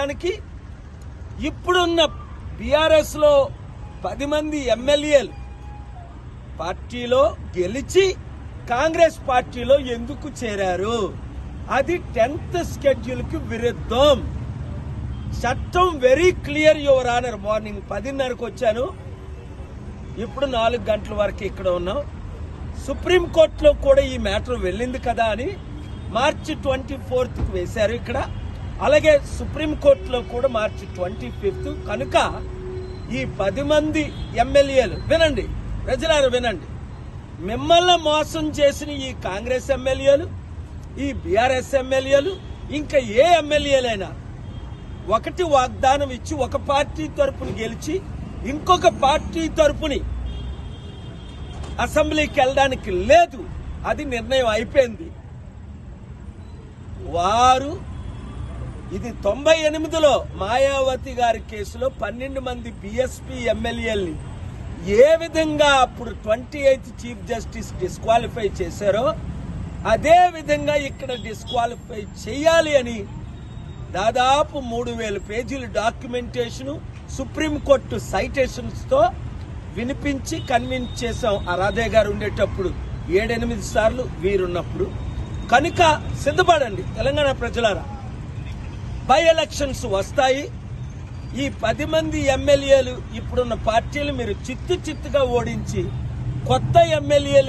చేయడానికి ఇప్పుడున్న బీఆర్ఎస్లో పది మంది ఎమ్మెల్యేలు పార్టీలో గెలిచి కాంగ్రెస్ పార్టీలో ఎందుకు చేరారు? అది టెన్త్ స్కెడ్యూల్కి విరుద్ధం. చట్టం very clear your honour. Morning పదిన్నరకు వచ్చాను. ఇప్పుడు నాలుగు గంటల వరకు ఇక్కడ ఉన్నాం. సుప్రీం కోర్టులో కూడా ఈ మ్యాటర్ వెళ్ళింది కదా అని మార్చి ట్వంటీ ఫోర్త్కి వేశారు ఇక్కడ. అలాగే సుప్రీం కోర్టులో కూడా మార్చి ట్వంటీ ఫిఫ్త్. కనుక ఈ పది మంది ఎమ్మెల్యేలు వినండి ప్రజలారు వినండి. మిమ్మల్ని మోసం చేసిన ఈ కాంగ్రెస్ ఎమ్మెల్యేలు ఈ బీఆర్ఎస్ ఎమ్మెల్యేలు ఇంకా ఏ ఎమ్మెల్యేలైనా ఒకటి వాగ్దానం ఇచ్చి ఒక పార్టీ తరపుని గెలిచి ఇంకొక పార్టీ తరపుని అసెంబ్లీకి వెళ్ళడానికి లేదు. అది నిర్ణయం అయిపోయింది. వారు ఇది తొంభై ఎనిమిదిలో మాయావతి గారి కేసులో పన్నెండు మంది బిఎస్పి ఎమ్మెల్యేల్ని ఏ విధంగా అప్పుడు twenty eighth chief justice disqualify చేశారో అదే విధంగా ఇక్కడ డిస్క్వాలిఫై చేయాలి అని దాదాపు మూడు వేల పేజీల డాక్యుమెంటేషన్ సుప్రీంకోర్టు సైటేషన్స్తో వినిపించి కన్విన్స్ చేశాం. ఆ గారు ఉండేటప్పుడు ఏడెనిమిది సార్లు వీరున్నప్పుడు. కనుక సిద్ధపడండి తెలంగాణ ప్రజలారా. బై ఎలక్షన్స్ వస్తాయి. ఈ పది మంది ఎమ్మెల్యేలు ఇప్పుడున్న పార్టీలు మీరు చిత్తు చిత్తుగా ఓడించి కొత్త ఎమ్మెల్యేలకి